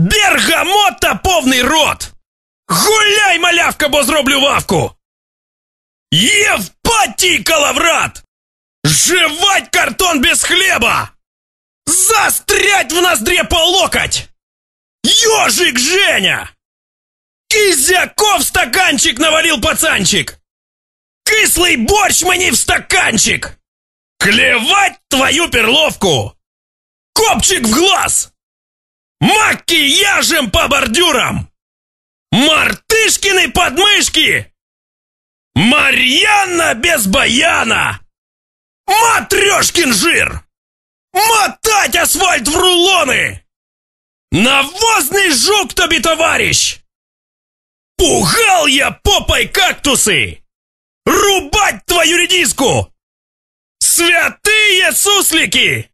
Бергамота повний рот! Гуляй, малявка, бо зроблю вавку! Євпатій калаврат! Жевать картон без хлеба! Застрять в ноздре по локоть! Ёжик Женя! Кизяков стаканчик навалил пацанчик! Кислый борщ мне в стаканчик! Клевать твою перловку! Копчик в глаз! Макияжем по бордюрам! Мартышкины подмышки! Марьяна без баяна! Матрешкин жир! Мотать асфальт в рулоны! Навозный жук тобі, товарищ! Пугал я попой кактусы! Рубать твою редиску! Святые суслики!